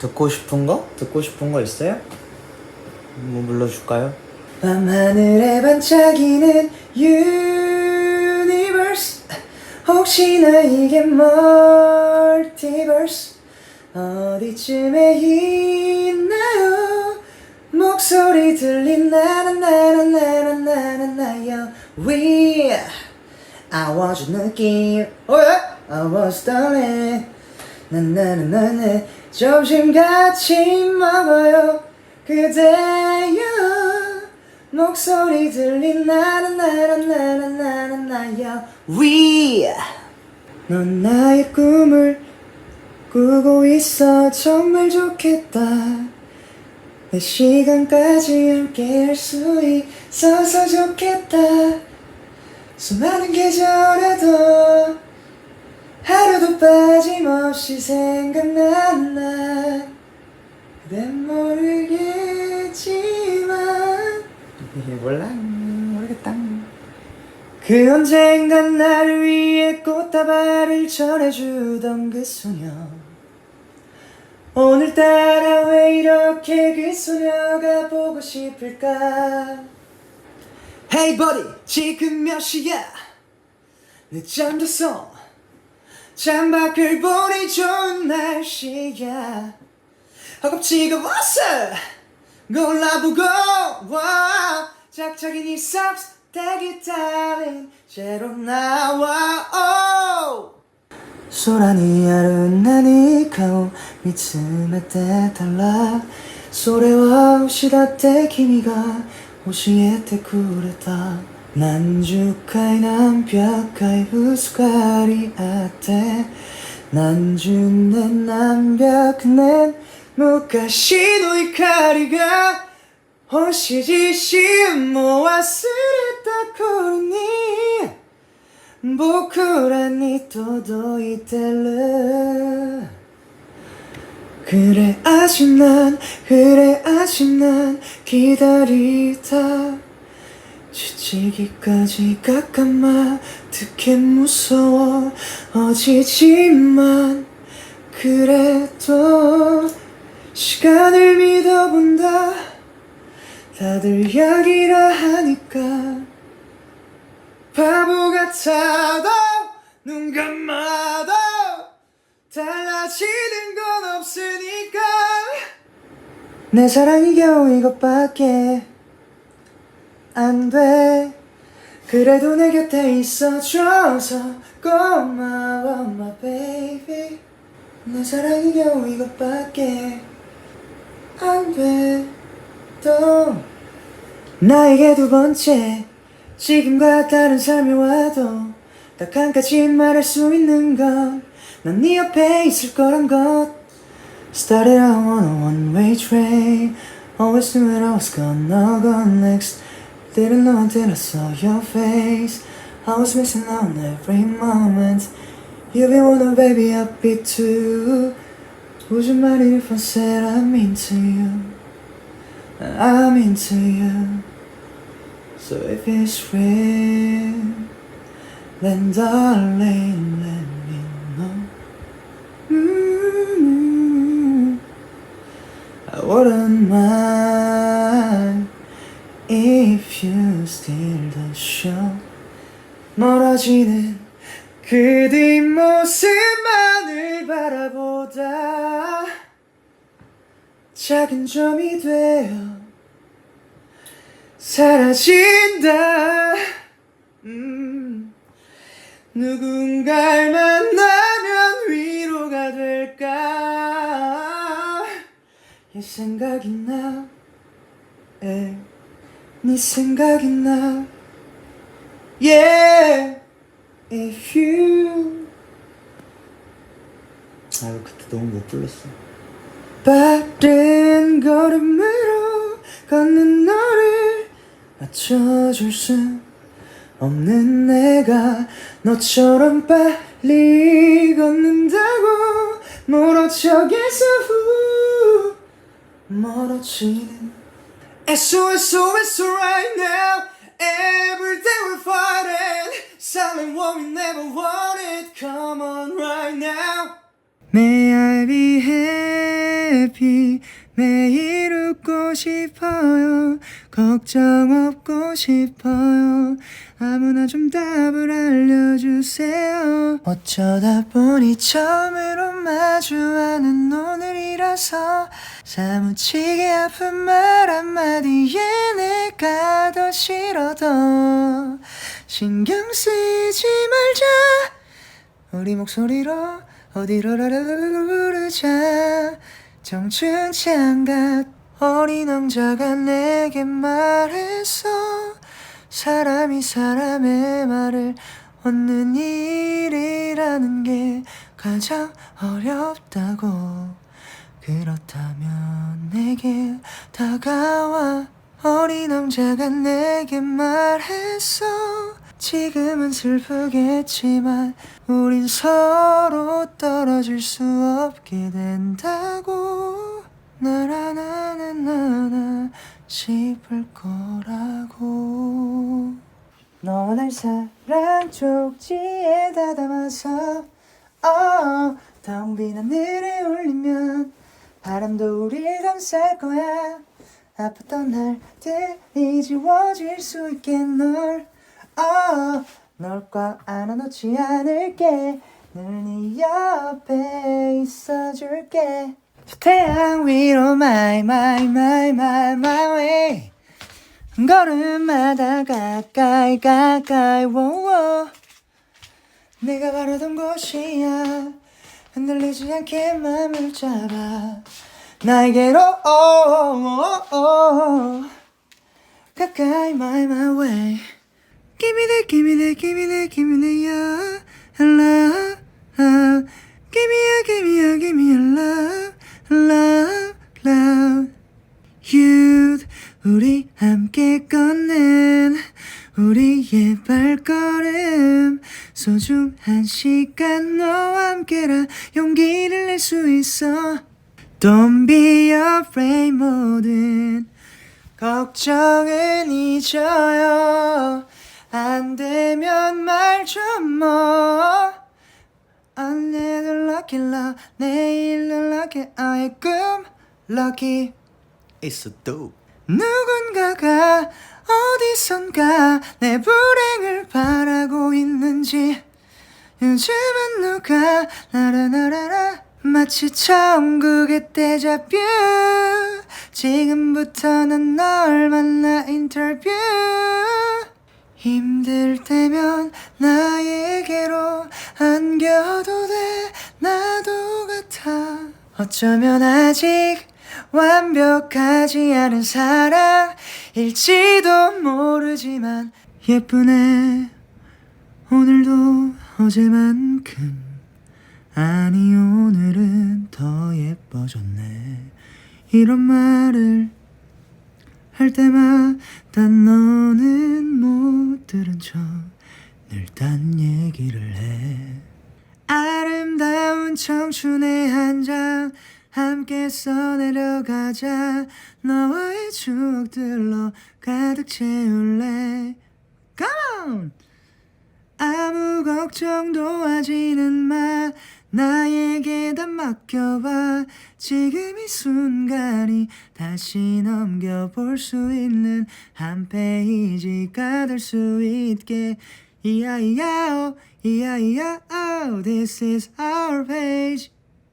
듣고 싶은 거? 듣고 싶은 거 있어요? 뭐 불러줄까요? 밤하늘에 반짝이는 유니버스 혹시나 이게 멀티버스 어디쯤에 있나요? 목소리 들린 나는 나는 나는 나는 나요. We I want you 느낌. Oh yeah I was darling 나나나나나. 점심 같이 먹어요. 그대여 목소리 들린 나는 나는 나는 나는 나야 위넌 나의 꿈을 꾸고 있어. 정말 좋겠다. 내 시간까지 함께 할 수 있어서 좋겠다. 수많은 계절에도 하루도 빠짐없이 생각난다 난 모르겠지만. 몰라? 모르겠다. 그 언젠간 나를 위해 꽃다발을 전해주던 그 소녀. 오늘따라 왜 이렇게 그 소녀가 보고 싶을까? Hey buddy 지금 몇 시야? 늦잠 잤어 창밖을 보니 좋은 날씨야 허겁지겁 왔어 골라보고 와 짝짝이 네 삭스 대기 달린 채로 나와 오 소란이 아른나니까見つめてたらそれは牛だって君が教えてくれた 何十回何百回ぶつかり合って何十年何百年昔の怒りが星自身も忘れた頃に僕らに届いてる。くれ足なんくれ足なん左だ 지치기까지 깎아마 듣게 무서워지지만 그래도 시간을 믿어본다. 다들 약이라 하니까 바보 같아도 눈 감아도 달라지는 건 없으니까 내 사랑이 겨우 이것밖에 안 돼. 그래도 내 곁에 있어줘서 고마워 my baby. 내 사랑이 겨우 이것밖에 안돼또 나에게 두 번째 지금과 다른 삶이 와도 딱 한 가지 말할 수 있는 건 난 네 옆에 있을 거란 것. Started out on a one-way train. Always knew that I was gonna go next Didn't know until I saw your face. I was missing out on every moment. You've been one baby I'd be too Would you mind if I said I'm into you? I'm into you. So if it's real, then darling, let me know. mm I wouldn't mind if you still don't show. 멀어지는 그 뒷모습만을 바라보다 작은 점이 되어 사라진다. 음, 누군가를 만나면 위로가 될까? 이 생각이 나, 에, 네 생각이 나, yeah, if you. 아유 그때 너무 못 불렀어 빠른 걸음으로 걷는 너를 맞춰줄 수 없는 내가 너처럼 빨리 걷는다고 멀어져 계속 후 멀어지는 SOS SOS right now Every day we're fighting selling what we never wanted. Come on right now. May I be happy? 매일 웃고 싶어요. 걱정 없고 싶어요. 아무나 좀 답을 알려주세요. 어쩌다 보니 처음으로 마주하는 오늘이라서 사무치게 아픈 말 한마디에 내가 더 싫어도 신경 쓰지 말자. 우리 목소리로 어디로 라라라라 부르자 정춘치 않가 어린 왕자가 내게 말했어 사람이 사람의 말을 얻는 일이라는 게 가장 어렵다고. 그렇다면 내게 다가와 어린 왕자가 내게 말했어 지금은 슬프겠지만 우린 서로 떨어질 수 없게 된다고 나라나나나나 싶을 거라고. 너와 날 사랑 쪽지에 다 담아서 oh, 텅빈 하늘에 올리면 바람도 우릴 감쌀 거야. 아팠던 날들이 지워질 수 있게 널 oh, 널꽉 안아놓지 않을게. 늘 네 옆에 있어줄게. 저 태양 위로 my my my my my way 걸음마다 가까이 가까이 워워 내가 바라던 곳이야 흔들리지 않게 맘을 잡아 나에게로. 가까이 my my way Give me that, give me that, give me that, give me that, yeah, love. Give me a, give me a, give me a love, love, love. Youth, 우리 함께 걷는 우리의 발걸음 소중한 시간 너와 함께라 용기를 낼 수 있어 Don't be afraid 모든 걱정은 잊어요 안 되면 말 좀 뭐. 오늘은 lucky love, 내일은 lucky 아의 꿈 lucky. It's so dope. 누군가가 어디선가 내 불행을 바라고 있는지 요즘은 누가 나라나라라 마치 천국의 데자뷰. 지금부터는 널 만나 인터뷰. 힘들 때면 나에게로 안겨도 돼. 나도 같아. 어쩌면 아직 완벽하지 않은 사랑일지도 모르지만 예쁘네. 오늘도 어제만큼. 아니 오늘은 더 예뻐졌네. 이런 말을 할 때마다 너는 못 들은 척 늘 딴 얘기를 해 아름다운 청춘의 한 장 함께 써내려가자. 너와의 추억들로 가득 채울래. Come on! 아무 걱정도 하지는 마. 나에게 다 맡겨봐. 지금 이 순간이 다시 넘겨볼 수 있는 한 페이지가 될 수 있게 이야이야오 이야이야오 This is our page